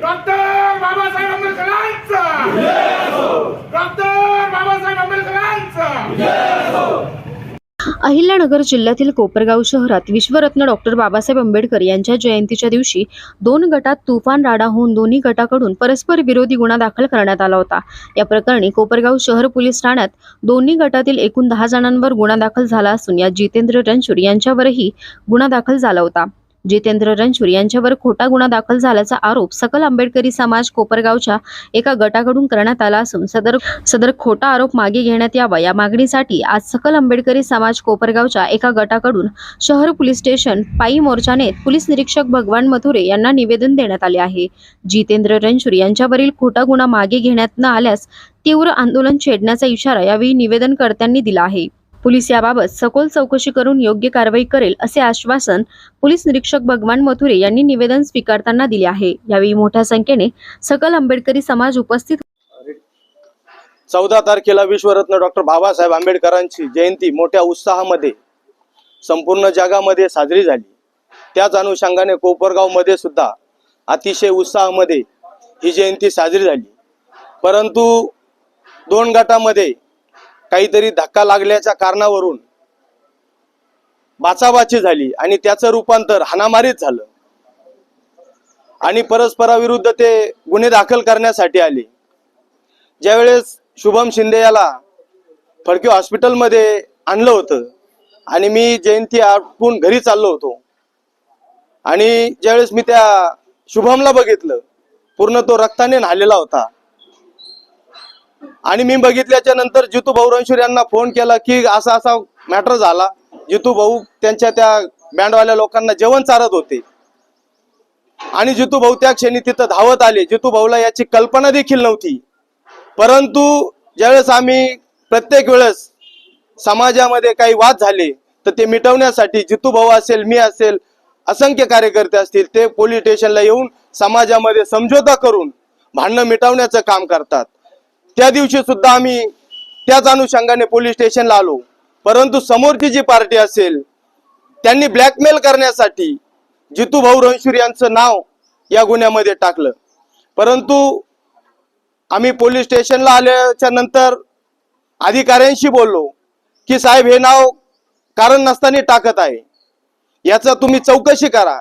Doctor Babasaheb आंबेडकरांचा doctor Babasaheb आंबेडकरांचा अहिल्यानगर जिल्ह्यातील कोपरगाव शहरात विश्वरत्न डॉक्टर बाबासाहेब आंबेडकर यांच्या जयंतीच्या दिवशी दोन गटात तुफान राडा होऊन दोन्ही गटाकडून परस्पर विरोधी गुन्हा दाखल करण्यात आला होता. या प्रकरणी कोपरगाव शहर पोलीस ठाण्यात दोन्ही गटातील एकूण दहा जणांवर गुन्हा दाखल झाला असून यात जितेंद्र रणछोड यांच्यावरही गुन्हा दाखल झाला होता. जितेंद्र रणशूर यांच्यावर खोटा गुन्हा दाखल झाल्याचा आरोप सकल आंबेडकरी समाज कोपरगावच्या एका गटाकडून करण्यात आला असून सदर सदर खोटा आरोप मागे घेण्यात यावा या मागणीसाठी आज सकल आंबेडकरी समाज कोपरगावच्या एका गटाकडून शहर पोलीस स्टेशन पायी मोर्चाने पोलीस निरीक्षक भगवान मथुरे यांना निवेदन देण्यात आले आहे. जितेंद्र रणशूर यांच्यावरील खोटा गुन्हा मागे घेण्यात न आल्यास तीव्र आंदोलन छेडण्याचा इशारा यावेळी निवेदनकर्त्यांनी दिला आहे. पोलीस याबाबत सखोल चौकशी करून योग्य कारवाई करेल असे आश्वासन पोलीस निरीक्षक भगवान मथुरे यांनी निवेदन स्वीकारताना दिले आहे. यावेळी मोठ्या संख्येने सकल आंबेडकरी समाज उपस्थित चौदा तारखेला विश्वरत्न डॉक्टर बाबासाहेब आंबेडकरांची जयंती मोठ्या उत्साहामध्ये संपूर्ण जगामध्ये साजरी झाली. त्याच अनुषंगाने कोपरगावमध्ये सुद्धा अतिशय उत्साहामध्ये ही जयंती साजरी झाली. परंतु दोन गटामध्ये काहीतरी धक्का लागल्याच्या कारणावरून बाचाबाची झाली आणि त्याचं रूपांतर हाणामारीत झालं. आणि परस्पराविरुद्ध ते गुन्हे दाखल करण्यासाठी आले. ज्यावेळेस शुभम शिंदे याला फडके हॉस्पिटलमध्ये आणलं होतं आणि मी जयंती आटपून घरी चाललो होतो. आणि ज्यावेळेस मी त्या शुभमला बघितलं पूर्ण तो रक्ताने न्हालेला होता. आणि मी बघितल्याच्या नंतर जितू भाऊ रणशूर यांना फोन केला की असा असा मॅटर झाला. जितू भाऊ त्यांच्या त्या बँडवाल्या लोकांना जेवण चारत होते. आणि जितू भाऊ त्या क्षणी तिथं धावत आले. जितू भाऊला याची कल्पना देखील नव्हती. परंतु ज्यावेळेस आम्ही प्रत्येक वेळेस समाजामध्ये काही वाद झाले तर ते मिटवण्यासाठी जितू भाऊ असेल मी असेल असंख्य कार्यकर्ते असतील ते पोलीस स्टेशनला येऊन समाजामध्ये समझोता करून भांडणं मिटवण्याचं काम करतात. त्या दिवशी सुद्धा आम्ही त्याच अनुषंगाने पोलीस स्टेशनला आलो. परंतु समोरची जी पार्टी असेल त्यांनी ब्लॅकमेल करण्यासाठी जितू भाऊ रणशूर यांचं नाव या गुन्ह्यामध्ये टाकलं. परंतु आम्ही पोलीस स्टेशनला आल्याच्यानंतर अधिकाऱ्यांशी बोललो की साहेब हे नाव कारण नसताना टाकत आहे. याचा तुम्ही चौकशी करा.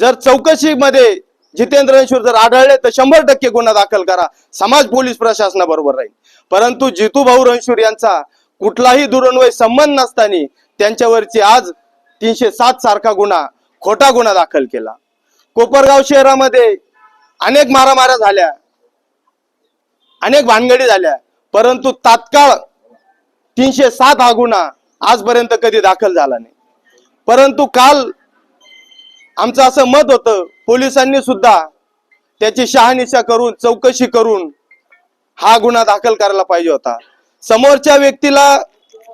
जर चौकशीमध्ये जितेंद्र रणशूर जर आढळले तर शंभर टक्के गुन्हा दाखल करा. समाज पोलीस प्रशासनाबरोबर राहील. परंतु जितू भाऊ रणशूर यांचा कुठलाही दुरन्वय संबंध नसताना त्यांच्यावरची आज तीनशे सात सारखा गुन्हा खोटा गुन्हा दाखल केला. कोपरगाव शहरामध्ये अनेक मारामाऱ्या झाल्या. अनेक भानगडी झाल्या. परंतु तात्काळ तीनशे सात हा गुन्हा आजपर्यंत कधी दाखल झाला नाही. परंतु काल आमचं असं मत होतं पोलिसांनी सुद्धा त्याची शहानिशा करून चौकशी करून हा गुन्हा दाखल करायला पाहिजे होता. समोरच्या व्यक्तीला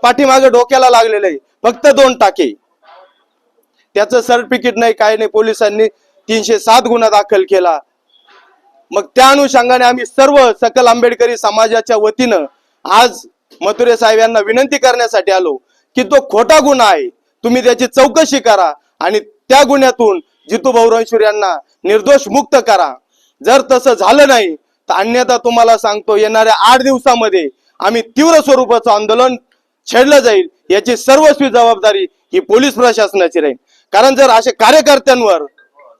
पाठीमागे डोक्याला लागलेलं आहे. फक्त दोन टाके. त्याचं सर्टिफिकेट नाही काय नाही. पोलिसांनी तीनशे सात गुन्हा दाखल केला. मग त्या अनुषंगाने आम्ही सर्व सकल आंबेडकरी समाजाच्या वतीनं आज मथुरे साहेब यांना विनंती करण्यासाठी आलो की तो खोटा गुन्हा आहे. तुम्ही त्याची चौकशी करा आणि त्या गुन्ह्यातून जितू भाऊ यांना निर्दोष मुक्त करा. जर तसं झालं नाही तर अन्यथा तुम्हाला सांगतो येणाऱ्या आठ दिवसामध्ये आम्ही तीव्र स्वरूपाचं आंदोलन छेडलं जाईल याची सर्वस्वी जबाबदारी ही पोलीस प्रशासनाची राहील. कारण जर अशा कार्यकर्त्यांवर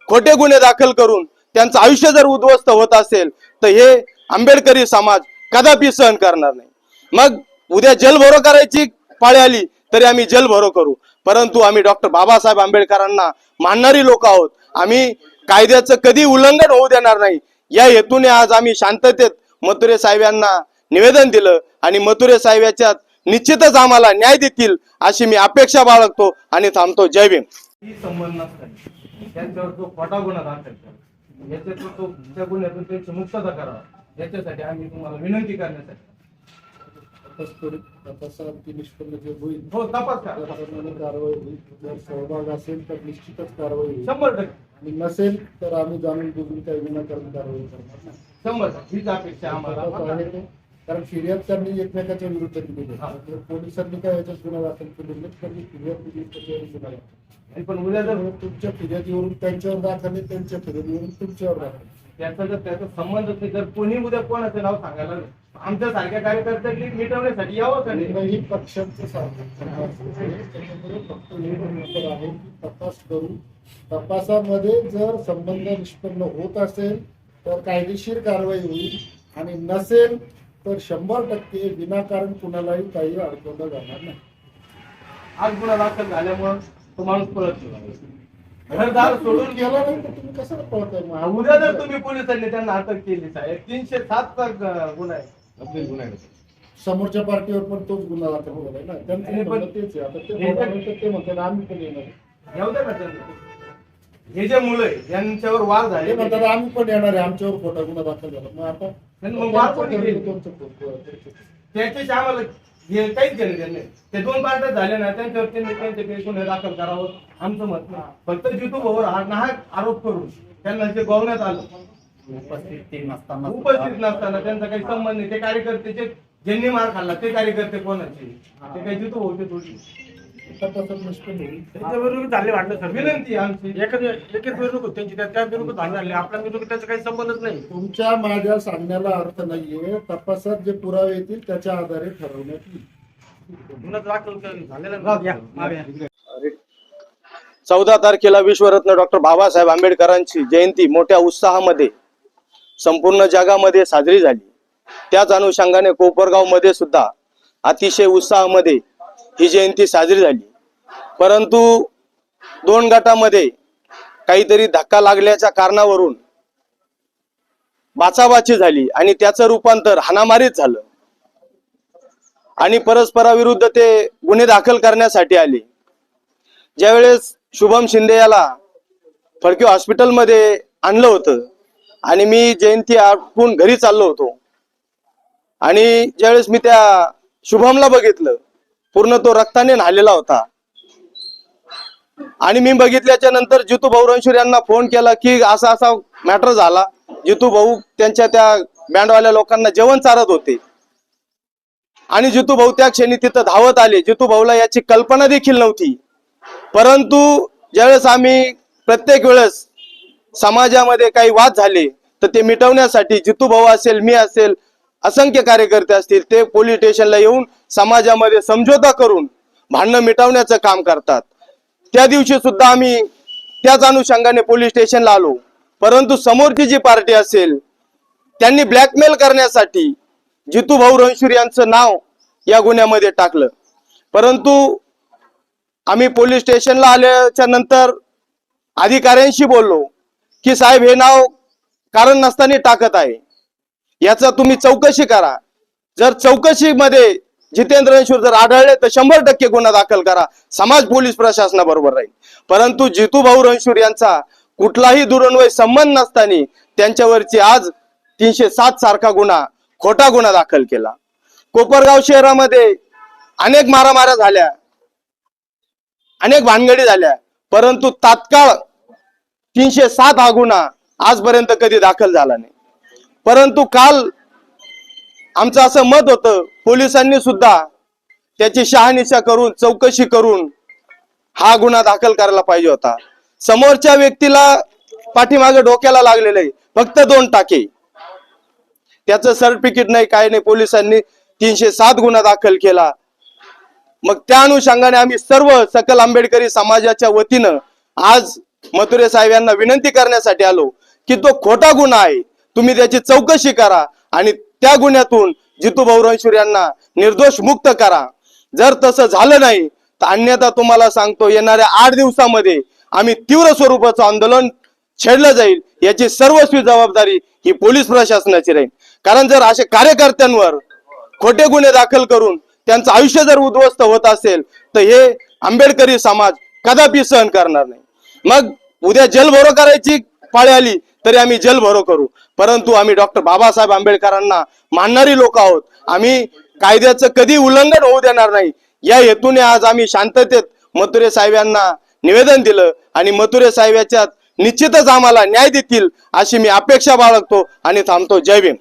खोटे गुन्हे दाखल करून त्यांचं आयुष्य जर उद्ध्वस्त होत असेल तर हे आंबेडकरी समाज कदापि सहन करणार नाही. मग उद्या जलभरो करायची पाळी आली तरी आम्ही जलभरो करू. परंतु आम्ही डॉक्टर बाबासाहेब आंबेडकरांना मानणारी लोक आहोत. आम्ही कायद्याचं कधी उल्लंघन होऊ देणार नाही. या हेतूने आज आम्ही शांततेत मथुरे साहेब यांना निवेदन दिलं आणि मथुरे साहेब याच्यात निश्चितच आम्हाला न्याय देतील अशी मी अपेक्षा बाळगतो आणि थांबतो. जय भीम. संबंध नसतात त्यांच्यावर जो खोटा गुन्हा दाखल करा. याच्यातून तो त्या गुन्ह्यातून त्यांची मुक्तता करावा याच्यासाठी आम्ही तुम्हाला विनंती करण्यासाठी तपास करून तपासाची निष्पन्न जे होईल हो तपास करा. त्याप्रमाणे कारवाई होईल. जर सहभाग असेल तर निश्चितच कारवाई होईल. शंभर टक्के. आणि नसेल तर आम्ही जाणून बुजून काही विनाकारण कारवाई करणार नाही. शंभर टक्के. हीच अपेक्षा आम्हाला. तपास आहे तो. कारण फिर्याद त्यांनी एकमेकाच्या विरुद्ध दिलेली आहे. तर पोलिसांनी काय याच्यात गुन्हा दाखल केलेला नाही त्यांनी फिर्याद दिली त्याच्यावर गुन्हा दाखल आणि पण उद्या जर त्यामुळे तुमच्या फिर्यादीवरून त्यांच्यावर दाखल आहे त्यांच्या फिर्यादीवरून तुमच्यावर दाखल. आहे. त्याचा जर त्याचा संबंधच नाही जर कोणी उद्या कोणाचं नाव सांगायला लागलं, आमच्या सारख्या कार्यकर्त्यांनी मिटवण्यासाठी यावं का नाही? पक्षांचं फक्त आहे की तपास करू. तपासामध्ये जर संबंध निष्पन्न होत असेल तर कायदेशीर कारवाई होईल. आणि नसेल तर शंभर टक्के विनाकारण कुणालाही काही अडकवलं जाणार नाही. आज गुन्हा दाखल झाल्यामुळं तो माणूस पळत. घरदार सोडून गेला नाही तर तुम्ही कसं पळताय? उद्या जर तुम्ही पोलिसांनी त्यांना अटक केली साहेब तीनशे सात गुन्हा आहे. गंभीर गुन्हा आहे समोरच्या पार्टीवर पण तोच गुन्हा दाखल केलाय ना. त्यांचं म्हणणं तेच आहे. आता ते हे ते म्हणतात आम्ही पण येणार. आहे. येऊ द्या ना त्यांना. हे जे मुलं आहे यांच्यावर वार ते झाले म्हणतात आम्ही पण येणार आहे. आमच्यावर खोटा गुन्हा दाखल झाला. मग आता मग कोणी त्याच्याशी आम्हाला हे काहीच घेणं देणं नाही. ते दोन पार्ट झाले ना त्यांच्यावर त्यांनी त्यांचे गुन्हे दाखल करावं. आमचं मत नाही. फक्त जितू भाऊवर हा नाहक आरोप करून त्यांना जे गोवण्यात आलं उपस्थिती नसताना उपस्थित नसताना त्यांचा काही संबंध नाही. ते कार्यकर्ते जे ज्यांनी मार खाल्ला ते कार्यकर्ते कोणाचे? ते काही जितू भाऊचे थोडी. झाले वाटलं सर. विनंती आहे आमची. एकच होती त्यांची. झाले. काही संबंधच नाही. तुमच्या माझ्या सांगण्याला अर्थ नाहीये. तपासात जे पुरावे येतील त्याच्या आधारे ठरवण्यात येईल. चौदा तारखेला विश्वरत्न डॉक्टर बाबासाहेब आंबेडकरांची जयंती मोठ्या उत्साहामध्ये. संपूर्ण जगामध्ये साजरी झाली. त्याच अनुषंगाने कोपरगावमध्ये सुद्धा अतिशय उत्साहामध्ये ही जयंती साजरी झाली. परंतु दोन गटामध्ये काहीतरी धक्का लागल्याच्या कारणावरून बाचाबाची झाली आणि त्याचं रूपांतर हानामारीत झालं. आणि परस्पराविरुद्ध ते गुन्हे दाखल करण्यासाठी आले. ज्यावेळेस शुभम शिंदे याला फडके हॉस्पिटलमध्ये आणलं होतं आणि मी जयंती आटपून घरी चाललो होतो. आणि ज्यावेळेस मी त्या शुभमला बघितलं पूर्ण तो रक्ताने न्हालेला होता. आणि मी बघितल्याच्या नंतर जितू भाऊ रणशूर यांना फोन केला की असा असा मॅटर झाला. जितू भाऊ त्यांच्या त्या बँडवाल्या लोकांना जेवण चारत होते. आणि जितू भाऊ त्या क्षणी तिथं धावत आले. जितू भाऊला याची कल्पना देखील नव्हती. परंतु ज्यावेळेस आम्ही प्रत्येक वेळेस समाजामध्ये काही वाद झाले तर ते मिटवण्यासाठी जितू भाऊ असेल मी असेल असंख्य कार्यकर्ते असतील ते पोलीस स्टेशनला येऊन समाजामध्ये समझोता करून भांडणं मिटवण्याचं काम करतात. त्या दिवशी सुद्धा आम्ही त्याच अनुषंगाने पोलीस स्टेशनला आलो. परंतु समोरची जी पार्टी असेल त्यांनी ब्लॅकमेल करण्यासाठी जितू भाऊ रणशूर यांचं नाव या गुन्ह्यामध्ये टाकलं. परंतु आम्ही पोलीस स्टेशनला आल्याच्यानंतर अधिकाऱ्यांशी बोललो. की साहेब हे नाव कारण नसताना टाकत आहे. याचा तुम्ही चौकशी करा. जर चौकशीमध्ये जितेंद्र जर आढळले तर शंभर टक्के गुन्हा दाखल करा. समाज पोलीस प्रशासनाबरोबर राहील. परंतु जितू भाऊ रणशूर यांचा कुठलाही दुरन्वय संबंध नसताना त्यांच्यावरची आज तीनशे सात सारखा गुन्हा खोटा गुन्हा दाखल केला. कोपरगाव शहरामध्ये अनेक मारामाऱ्या झाल्या. अनेक भानगडी झाल्या. परंतु तात्काळ तीनशे सात हा गुन्हा आजपर्यंत कधी दाखल झाला नाही. परंतु काल आमचं असं मत होतं पोलिसांनी सुद्धा त्याची शहानिशा करून चौकशी करून हा गुन्हा दाखल करायला पाहिजे होता. समोरच्या व्यक्तीला पाठीमागे डोक्याला लागलेलं आहे फक्त दोन टाके. त्याचं सर्टिफिकेट नाही काय नाही पोलिसांनी तीनशे सात गुन्हा दाखल केला. मग त्या अनुषंगाने आम्ही सर्व सकल आंबेडकरी समाजाच्या वतीनं आज मथुरे साहेब यांना विनंती करण्यासाठी आलो की तो खोटा गुन्हा आहे. तुम्ही त्याची चौकशी करा आणि त्या गुन्ह्यातून जितू भाऊ यांना निर्दोष मुक्त करा. जर तसं झालं नाही तर अन्यथा तुम्हाला सांगतो येणाऱ्या आठ दिवसामध्ये आम्ही तीव्र स्वरूपाचं आंदोलन छेडलं जाईल याची सर्वस्वी जबाबदारी ही पोलीस प्रशासनाची राहील. कारण जर अशा कार्यकर्त्यांवर खोटे गुन्हे दाखल करून त्यांचं आयुष्य जर उद्ध्वस्त होत असेल तर हे आंबेडकरी समाज कदापि सहन करणार नाही. मग उद्या जलभरो करायची पाळी आली तरी आम्ही जलभरो करू. परंतु आम्ही डॉक्टर बाबासाहेब आंबेडकरांना मानणारी लोक आहोत. आम्ही कायद्याचं कधी उल्लंघन होऊ देणार नाही. या हेतूने आज आम्ही शांततेत मथुरे साहेब यांना निवेदन दिलं आणि मथुरे साहेब याच्यात निश्चितच आम्हाला न्याय देतील अशी मी अपेक्षा बाळगतो आणि थांबतो. जय भीम.